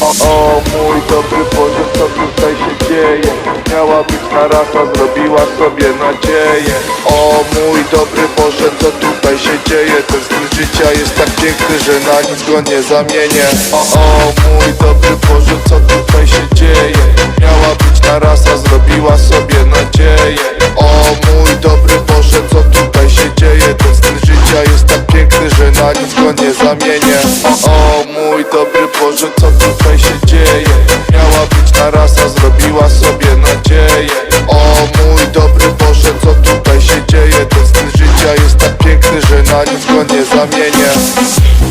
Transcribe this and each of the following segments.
O, o mój dobry Boże, co tutaj się dzieje? Miała być narasta, zrobiła sobie nadzieję O mój dobry Boże, co tutaj się dzieje? Ten styl życia jest tak piękny, że na nic go nie zamienię O, o mój dobry Boże, co tutaj się dzieje? Miała być narasta, zrobiła sobie nadzieję O mój dobry Boże, co tutaj się dzieje? Ten styl życia jest tak piękny, że na nic go nie zamienię o, o dobry Boże, co tutaj się dzieje? Miała być na rasa, zrobiła sobie nadzieję. O mój dobry Boże, co tutaj się dzieje? Ten styl życia jest tak piękny, że na nic go nie zamienię.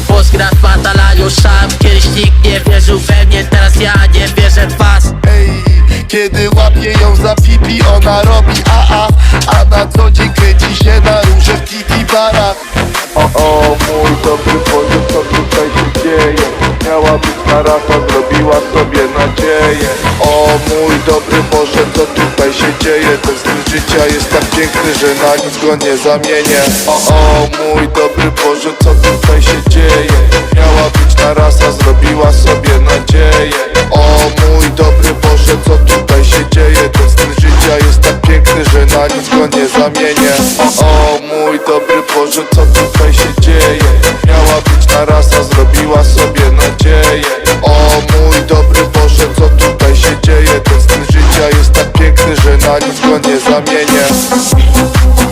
Postgra w batalaniu szam Kiedyś nikt nie wierzył we mnie Teraz ja nie wierzę w was. Ej, kiedy łapię ją za pipi, ona robi a-a A na co dzień kręci się na róże w tiki barach O, o, mój dobry Rasa, zrobiła sobie nadzieję. O mój dobry Boże, co tutaj się dzieje? Ten styl życia jest tak piękny, że na nic go nie zamienię. O, o, mój dobry Boże, co tutaj się dzieje? Miała być na rasa, zrobiła sobie nadzieję. O mój dobry Boże, co tutaj się dzieje? Ten styl życia jest tak piękny, że na nic go nie zamienię. O, o mój dobry Boże, co tutaj się dzieje? Miała być na rasa, zrobiła sobie nadzieję Ten styl życia jest tak piękny, że na nic go nie zamienię.